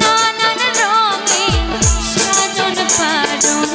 নানান রঙে সাজন পারণ